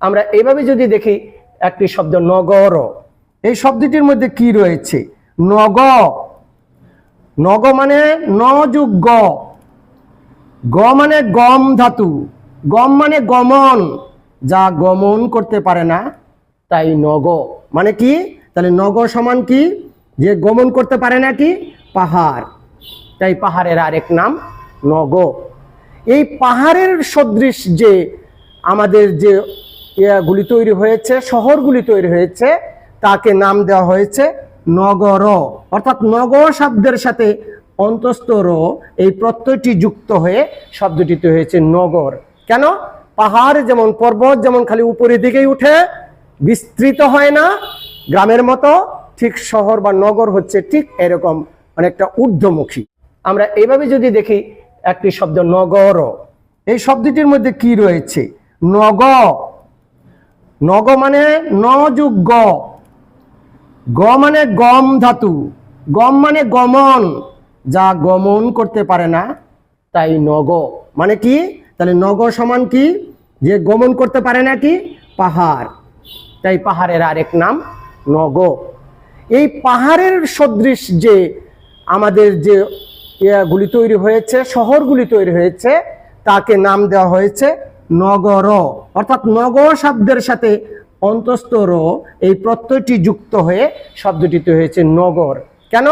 আমরা এইভাবে যদি দেখি, একটি শব্দ নগর। এই শব্দটির মধ্যে কি রয়েছে? নগ। নগ মানে ন যুগ গ। গ মানে গম ধাতু। গম মানে গমন। যা গমন করতে পারে না, তাই নগ। মানে কি? তাহলে নগ সমান কি? যে গমন করতে পারে না কি? পাহাড়। তাই পাহাড়ের আরেক নাম নগ। এই পাহাড়ের সদৃশ যে আমাদের যে ইয়াগুলি তৈরি হয়েছে, শহরগুলি তৈরি হয়েছে, তাকে নাম দেওয়া হয়েছে নগর। অর্থাৎ নগর শব্দের সাথে অন্তস্থ র এই প্রত্যয়টি যুক্ত হয়ে শব্দটি তৈরি হয়েছে নগর। কেন? পাহাড় যেমন পর্বত, যেমন খালি উপরের দিকেই উঠে, বিস্তৃত হয় না। গ্রামের মতো ঠিক শহর বা নগর হচ্ছে ঠিক এরকম অনেকটা ঊর্ধ্বমুখী। আমরা এইভাবে যদি দেখি একটি শব্দ নগর, এই শব্দটির মধ্যে কি রয়েছে? নগ নগ মানে ন যুগ গ। গ মানে গম ধাতু। গম মানে গমন। যা গমন করতে পারে না, তাই নগ মানে কি? তাহলে নগ সমান কি? যে গমন করতে পারে না কি? পাহাড়। তাই পাহাড়ের আরেক নাম নগ এই পাহাড়ের সদৃশ যে আমাদের যে ইয়াগুলি তৈরি হয়েছে, শহরগুলি তৈরি হয়েছে, তাকে নাম দেওয়া হয়েছে নগর। অর্থাৎ নগর শব্দের সাথে অন্তস্থ র এই প্রত্যয়টি যুক্ত হয়ে শব্দটিতে হয়েছে নগর। কেন?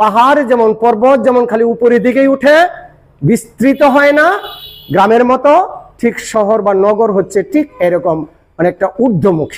পাহাড় যেমন পর্বত যেমন খালি উপরের দিকেই উঠে, বিস্তৃত হয় না। গ্রামের মতো ঠিক শহর বা নগর হচ্ছে ঠিক এরকম অনেকটা ঊর্ধ্বমুখী।